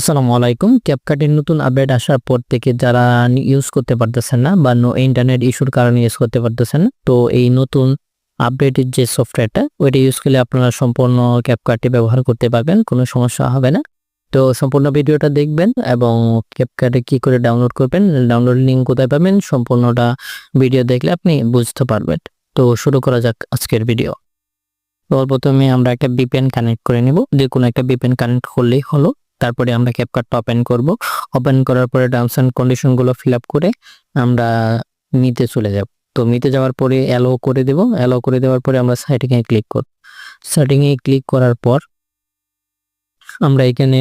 আসসালামু আলাইকুম। ক্যাপকাটের নতুন আপডেট আসার পর থেকে যারা ইউজ করতে পারতেছেন না বা ইন্টারনেট ইস্যুর কারণে ইউজ করতে পারতেছেন, তো এই নতুন আপডেটের যে সফটওয়্যারটা ওইটা ইউজ করলে আপনারা সম্পূর্ণ ক্যাপকাটটি ব্যবহার করতে পারবেন, কোনো সমস্যা হবে না। তো সম্পূর্ণ ভিডিওটা দেখবেন এবং ক্যাপকাটে কি করে ডাউনলোড করবেন ডাউনলোড লিঙ্ক কোথায় পাবেন, সম্পূর্ণটা ভিডিও দেখলে আপনি বুঝতে পারবেন। তো শুরু করা যাক আজকের ভিডিও প্রথমে আমরা একটা বিপিএন কানেক্ট করে নেব। যে কোনো একটা বিপিএন কানেক্ট করলেই হলো। তারপরে আমরা ক্যাপকাটটা ওপেন করব। ওপেন করার পরে টার্মস অ্যান্ড কন্ডিশনগুলো ফিল আপ করে আমরা নিতে চলে যাব। তো নিতে যাওয়ার পরে অ্যালো করে দেব। অ্যালো করে দেওয়ার পরে আমরা সেটিংয়ে ক্লিক করব। সেটিংয়ে ক্লিক করার পর আমরা এখানে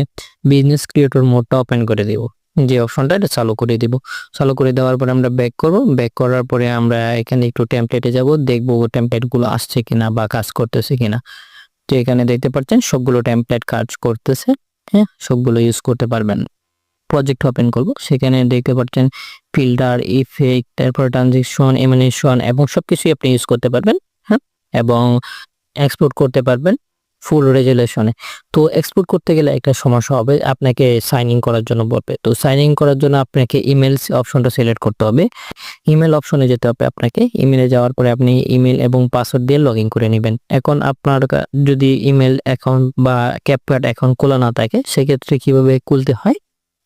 বিজনেস ক্রিয়েটর মোডটা ওপেন করে দেব। যে অপশনটা এটা চালু করে দেব। চালু করে দেওয়ার পরে আমরা ব্যাক করব। ব্যাক করার পরে আমরা এখানে একটু টেমপ্লেটে যাব। দেখব টেমপ্লেটগুলো আসছে কিনা বা কাজ করতেছে কিনা। তো এখানে দেখতে পাচ্ছেন সবগুলো টেমপ্লেট কাজ করতেছে। হ্যাঁ সবগুলো ইউজ করতে পারবেন। প্রজেক্ট ওপেন করব, সেখানে দেখতে পাচ্ছেন ফিল্টার ইফেক্ট তারপর ট্রানজেকশন এমিনেশন এবং সব কিছুই আপনি ইউজ করতে পারবেন হ্যাঁ এবং এক্সপোর্ট করতে পারবেন। ফুল রেজুলেশনে তো এক্সপোর্ট করতে গেলে একটা সমস্যা হবে, আপনাকে সাইন ইন করার জন্য বলবে। তো সাইন ইন করার জন্য আপনাকে ইমেল অপশনটা সিলেক্ট করতে হবে। ইমেল অপশনে যেতে হবে আপনাকে। ইমেলে যাওয়ার পরে আপনি ইমেল এবং পাসওয়ার্ড দিয়ে লগ করে নেবেন। এখন আপনার যদি ইমেল অ্যাকাউন্ট বা ক্যাপকার্ড অ্যাকাউন্ট খোলা না থাকে, সেক্ষেত্রে কীভাবে খুলতে হয়?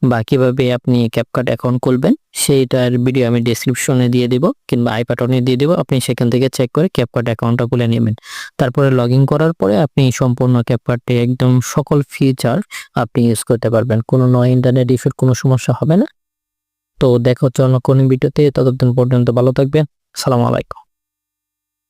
বা কীভাবে আপনি ক্যাপকার্ড অ্যাকাউন্ট খুলবেন, সেইটার ভিডিও আমি ডেসক্রিপশনে দিয়ে দিব কিংবা আই বাটনে দিয়ে দিব। আপনি সেখান থেকে চেক করে ক্যাপকার্ড অ্যাকাউন্টটা খুলে নেবেন। তারপরে লগ করার পরে আপনি সম্পূর্ণ ক্যাপকার্ডে একদম সকল ফিচার আপনি ইউজ করতে পারবেন। কোনো নয় ইন্টারনেট ইস্যুর কোনো সমস্যা হবে না। তো দেখা অন্য কোনো ভিডিওতে ততদিন পর্যন্ত ভালো থাকবেন। সালাম আলাইকুম।